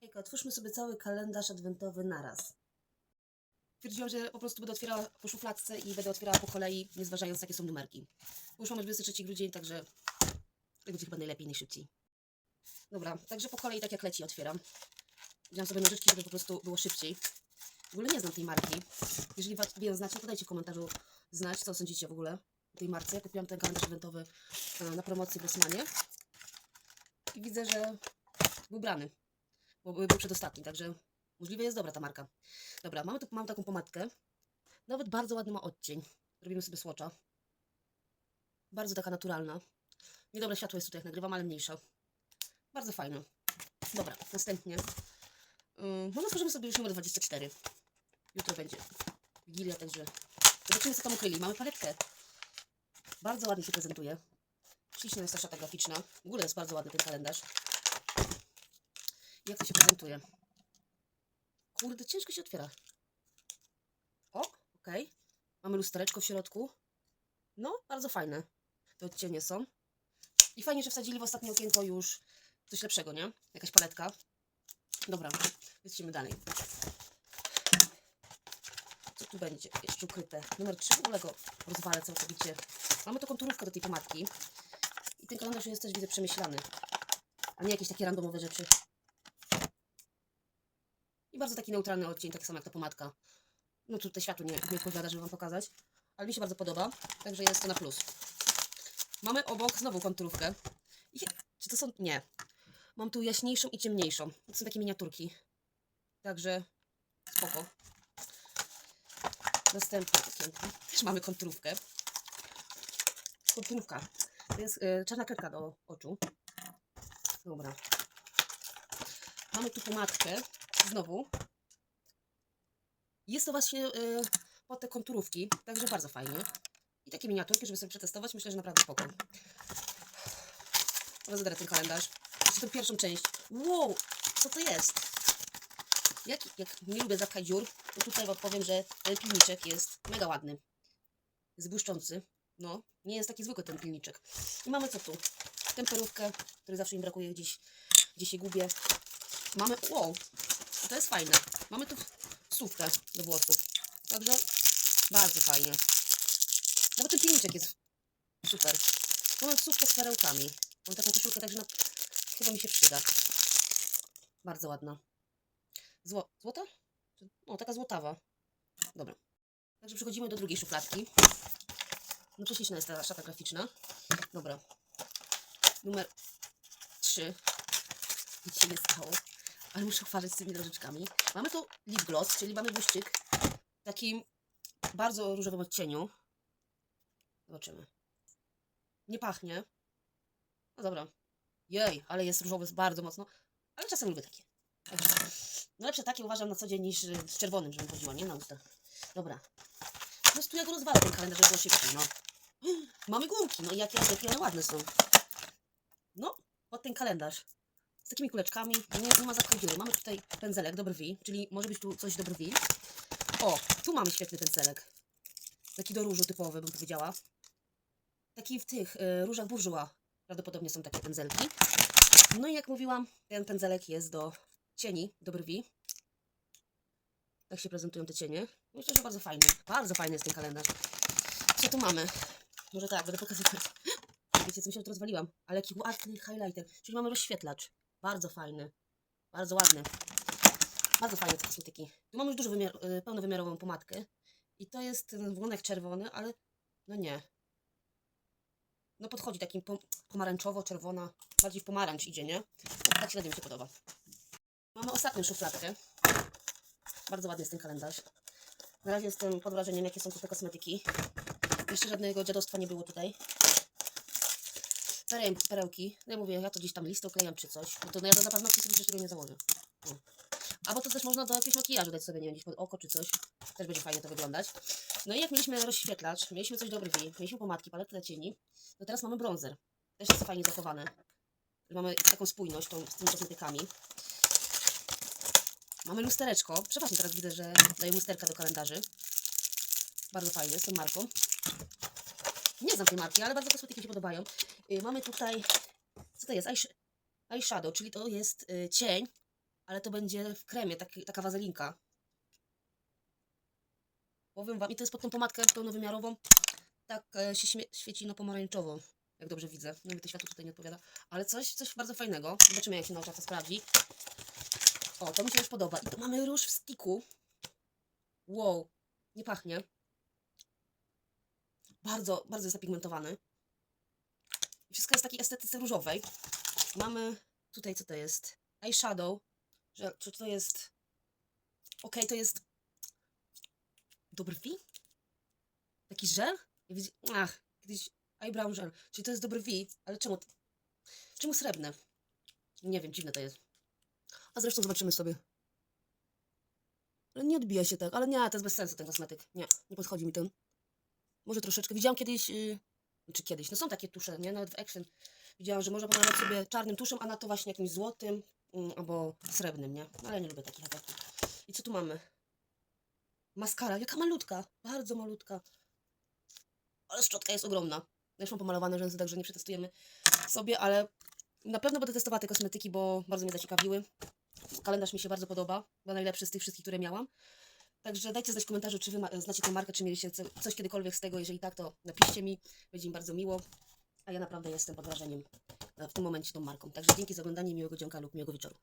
Hejka, otwórzmy sobie cały kalendarz adwentowy naraz. Stwierdziłam, że po prostu będę otwierała po szufladce i będę otwierała po kolei, nie zważając jakie są numerki. Bo już mamy 23 grudzień, także tak będzie chyba najlepiej, najszybciej. Dobra, także po kolei tak jak leci otwieram. Wziąłem sobie nożyczki, żeby po prostu było szybciej. W ogóle nie znam tej marki. Jeżeli was ją znacie, to dajcie w komentarzu znać, co sądzicie w ogóle o tej marce. Kupiłam ten kalendarz eventowy e, na promocji w Rosmanie. I widzę, że był brany, bo był przedostatni, także możliwe jest dobra ta marka. Dobra, mamy tu, mam taką pomadkę. Nawet bardzo ładny ma odcień. Robimy sobie słocza. Bardzo taka naturalna. Niedobre światło jest tutaj, jak nagrywam, ale mniejsza. Bardzo fajne. Dobra, następnie. Yy, no otworzymy sobie już numer 24. Jutro będzie Wigilia, także zobaczymy, co tam ukryli. Mamy paletkę. Bardzo ładnie się prezentuje. Śliczna jest ta szata graficzna. W ogóle jest bardzo ładny ten kalendarz. Jak to się prezentuje? Kurde, ciężko się otwiera. O, okej. Mamy lustereczko w środku. No, bardzo fajne. Te odcienie są. I fajnie, że wsadzili w ostatnie okienko już coś lepszego, nie? Jakaś paletka. Dobra, lecimy dalej. Co tu będzie jeszcze ukryte? Numer 3, w ogóle go rozwalę całkowicie. Mamy tu konturówkę do tej pomadki. I ten kalendarz jest też, widzę, przemyślany. A nie jakieś takie randomowe rzeczy. Bardzo taki neutralny odcień, taki sam jak ta pomadka. No tutaj światło nie, nie odpowiada, żeby Wam pokazać. Ale mi się bardzo podoba, także jest to na plus. Mamy obok znowu konturówkę. I, czy to są... Nie. Mam tu jaśniejszą i ciemniejszą. To są takie miniaturki. Także spoko. Następne okienko. Też mamy konturówkę. Konturówka. To jest y, czarna kredka do oczu. Dobra. Mamy tu pomadkę. Znowu. Jest to właśnie y, pod te konturówki, także bardzo fajnie. I takie miniaturki, żeby sobie przetestować, myślę, że naprawdę spoko. Rozedraę ten kalendarz. Jeszcze tę pierwszą część. Wow, co to jest? Jak, jak nie lubię zapchać dziur, to tutaj wam powiem, że ten pilniczek jest mega ładny. Jest błyszczący. No, nie jest taki zwykły ten pilniczek. I mamy co tu? Temperówkę, której zawsze mi brakuje gdzieś, gdzie się gubię. Mamy, wow, to jest fajne. Mamy tu słówkę do włosów. Także bardzo fajnie. Nawet ten pilniczek jest super. Mamy słówkę z perełkami. Mam taką koszulkę, także na... chyba mi się przyda. Bardzo ładna. Zło... Złota? O, taka złotawa. Dobra. Także przechodzimy do drugiej szufladki. No prześliczna jest ta szata graficzna. Dobra. Numer 3. Nic się nie stało. Ale muszę uważać z tymi nożyczkami. Mamy tu lip gloss, czyli mamy błyszczyk w takim bardzo różowym odcieniu. Zobaczymy. Nie pachnie. No dobra. Jej, ale jest różowy bardzo mocno. Ale czasem lubię takie. No lepsze takie uważam na co dzień niż y, z czerwonym, żebym chodziła, nie? Na ustach. Dobra. Po prostu ja go rozwalę ten kalendarz, żeby było szybciej, no. Mamy gumki, no i jakie, jakie one ładne są. No, pod ten kalendarz. Takimi kuleczkami. Nie, nie ma dziury. Mamy tutaj pędzelek do brwi, czyli może być tu coś do brwi. O, tu mamy świetny pędzelek. Taki do różu typowy, bym powiedziała. Taki w tych y, różach burżuła. Prawdopodobnie są takie pędzelki. No i jak mówiłam, ten pędzelek jest do cieni, do brwi. Tak się prezentują te cienie. Myślę, że bardzo fajny. Bardzo fajny jest ten kalendarz. Co tu mamy? Może tak, będę pokazywać. Wiecie, co mi się rozwaliłam. Ale jaki ładny highlighter. Czyli mamy rozświetlacz. Bardzo fajny. Bardzo ładny. Bardzo fajne te kosmetyki. Tu mamy już dużo wymiar, y, pełnowymiarową pomadkę. I to jest włonek czerwony, ale no nie. No podchodzi takim pom pomarańczowo-czerwona. Bardziej w pomarańcz idzie, nie? Tak średnio mi się podoba. Mamy ostatnią szufladkę. Bardzo ładny jest ten kalendarz. Na razie jestem pod wrażeniem, jakie są tu te kosmetyki. Jeszcze żadnego dziadostwa nie było tutaj. Pereł, perełki. No ja mówię, ja to gdzieś tam listę oklejam czy coś. Bo to no ja do zapewności sobie przecież tego nie założę. O. Albo to też można do jakiegoś makijażu dać sobie, nie wiem, gdzieś pod oko czy coś. Też będzie fajnie to wyglądać. No i jak mieliśmy rozświetlacz, mieliśmy coś do brwi, mieliśmy pomadki, paletę dla cieni, to teraz mamy bronzer. Też jest fajnie zachowane. Mamy taką spójność tą, z tymi kosmetykami. Mamy lustereczko. Przepraszam, teraz widzę, że daję lusterka do kalendarzy. Bardzo fajnie, z tą marką. Nie znam tej marki, ale bardzo kosmetyki mi się podobają. Yy, mamy tutaj, co to jest? Eyes- Eyeshadow, czyli to jest y, cień, ale to będzie w kremie, taki, taka wazelinka. Powiem wam, i to jest pod tą pomadkę pełnowymiarową, tak e, się świeci na pomarańczowo, jak dobrze widzę. No mi to światło tutaj nie odpowiada, ale coś, coś bardzo fajnego. Zobaczymy, jak się na oczach sprawdzi. O, to mi się już podoba. I to mamy róż w stiku. Wow, nie pachnie. Bardzo, bardzo jest zapigmentowany. I Wszystko jest w takiej estetyce różowej. Mamy tutaj, co to jest? Eyeshadow. Że, czy to jest... Okej, to jest... Do brwi? Taki żel? Ja widzi... Ach, kiedyś eyebrow żel. Czyli to jest do brwi, ale czemu... Czemu srebrne? Nie wiem, dziwne to jest. A zresztą zobaczymy sobie. Ale nie odbija się tak, ale nie, to jest bez sensu ten kosmetyk. Nie, nie podchodzi mi ten. Może troszeczkę. Widziałam kiedyś, yy, czy kiedyś, no są takie tusze, nie? Nawet w Action. Widziałam, że można pomalować sobie czarnym tuszem, a na to właśnie jakimś złotym mm, albo srebrnym, nie? No, ale nie lubię takich efektów. I co tu mamy? Maskara, jaka malutka, bardzo malutka. Ale szczotka jest ogromna. Już mam pomalowane rzęsy, także nie przetestujemy sobie, ale na pewno będę testowała te kosmetyki, bo bardzo mnie zaciekawiły. Kalendarz mi się bardzo podoba, bo najlepszy z tych wszystkich, które miałam. Także dajcie znać w komentarzu, czy wy znacie tę markę, czy mieliście co- coś kiedykolwiek z tego. Jeżeli tak, to napiszcie mi, będzie mi bardzo miło. A ja naprawdę jestem pod wrażeniem e, w tym momencie tą marką. Także dzięki za oglądanie, miłego dzionka lub miłego wieczoru.